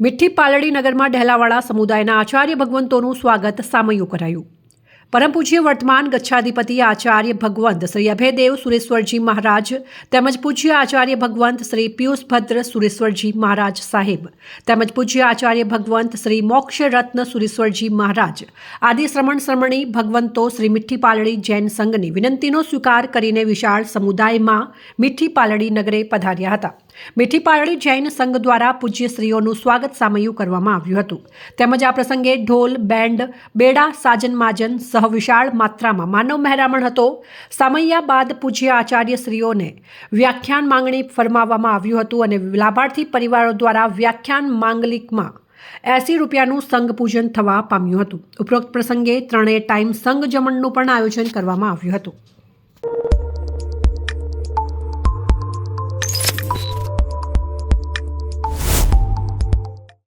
મીઠી પાલડી નગરમાં ડહેલાવાળા સમુદાયના આચાર્ય ભગવંતોનું સ્વાગત સામયું કરાયું. પરમ પૂજ્ય વર્તમાન ગચ્છાધિપતિ આચાર્ય ભગવંત શ્રી અભયદેવ સુરેશ્વરજી મહારાજ તેમજ પૂજ્ય આચાર્ય ભગવંત શ્રી પિયુષ ભદ્ર સુરેશ્વરજી મહારાજ સાહેબ તેમજ પૂજ્ય આચાર્ય ભગવંત શ્રી મોક્ષ રત્ન સુરેશ્વરજી મહારાજ આદિ શ્રમણ શ્રમણી ભગવંતો શ્રી મીઠી પાલડી જૈન સંઘની વિનંતીનો સ્વીકાર કરીને વિશાળ સમુદાયમાં મીઠી પાલડી નગરે પધાર્યા હતા. મીઠી પાલડી જૈન સંઘ દ્વારા પૂજ્ય શ્રીઓનું સ્વાગત સામયું કરવામાં આવ્યું હતું. તેમજ આ પ્રસંગે ઢોલ, બેન્ડ, બેડા સાજન માજન સહ વિશાળ માત્રામાં માનવ મહેરામણ હતો. સામૈયા બાદ પૂજ્ય આચાર્ય શ્રીઓને વ્યાખ્યાન માંગણી ફરમાવવામાં આવ્યું હતું અને લાભાર્થી પરિવારો દ્વારા વ્યાખ્યાન માંગલિકમાં એસી રૂપિયાનું સંઘ પૂજન થવા પામ્યું હતું. ઉપરોક્ત પ્રસંગે ત્રણેય ટાઈમ સંઘ જમણનું પણ આયોજન કરવામાં આવ્યું હતું.